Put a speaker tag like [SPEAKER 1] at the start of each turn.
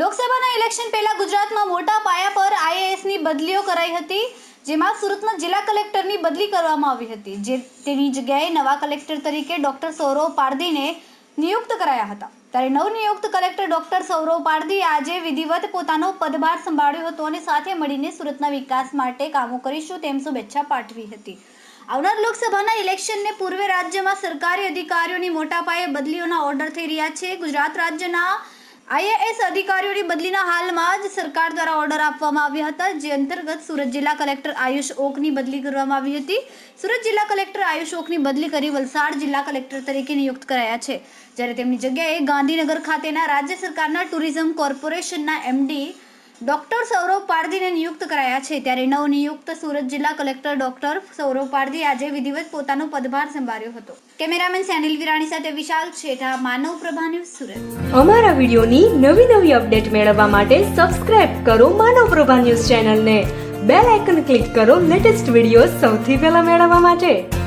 [SPEAKER 1] લોકસભાના ઇલેક્શન પહેલા ગુજરાતમાં મોટા પાયા પર આઈએએસની બદલીઓ કરાઈ હતી, જેમાં સુરતના જિલ્લા કલેક્ટરની બદલી કરવામાં આવી હતી, જે તેની જગ્યાએ નવા કલેક્ટર તરીકે ડોક્ટર સૌરવ પારધીને નિયુક્ત કરાયા હતા. ત્યારે નવનિયુક્ત કલેક્ટર ડોક્ટર સૌરવ પારધી આજે વિધિવત પોતાનો પદભાર સંભાળ્યો હતો અને સાથે મળીને સુરતના વિકાસ માટે કામો કરીશું તેમ શુભેચ્છા પાઠવી હતી. આવનાર લોકસભાના ઇલેક્શનને પૂર્વે રાજ્યમાં સરકારી અધિકારીઓની મોટા પાયે બદલીઓના ઓર્ડર થઈ રહ્યા છે. ગુજરાત રાજ્યના આઈએએસ અધિકારીઓની બદલીના હાલમાં જ સરકાર દ્વારા ઓર્ડર આપવામાં આવ્યા હતા, જે અંતર્ગત સુરત જિલ્લા કલેક્ટર આયુષ ઓકની બદલી કરવામાં આવી હતી. સુરત જિલ્લા કલેક્ટર આયુષ ઓકની બદલી કરી વલસાડ જિલ્લા કલેક્ટર તરીકે નિયુક્ત કરાયા છે. જ્યારે તેમની જગ્યાએ ગાંધીનગર ખાતેના રાજ્ય સરકારના ટુરિઝમ કોર્પોરેશનના એમડી ડોક્ટર સૌરવ પારધીને નિયુક્ત કરાયા છે ત્યારે નવનિયુક્ત સુરત જિલ્લા કલેક્ટર ડોક્ટર સૌરવ પારધી આજે વિધિવત પોતાનો પદભાર સંભાળ્યો હતો. કેમેરામેન સેનિલ વિરાણી સાથે વિશાલ છેઠા, માનવ પ્રભા ન્યૂઝ સુરત.
[SPEAKER 2] અમારા વિડિયોની નવી નવી અપડેટ મેળવવા માટે સબસ્ક્રાઇબ કરો માનવ પ્રભા ન્યૂઝ ચેનલને. બેલ આઇકન ક્લિક કરો લેટેસ્ટ વીડિયો સૌથી પહેલા મેળવવા માટે.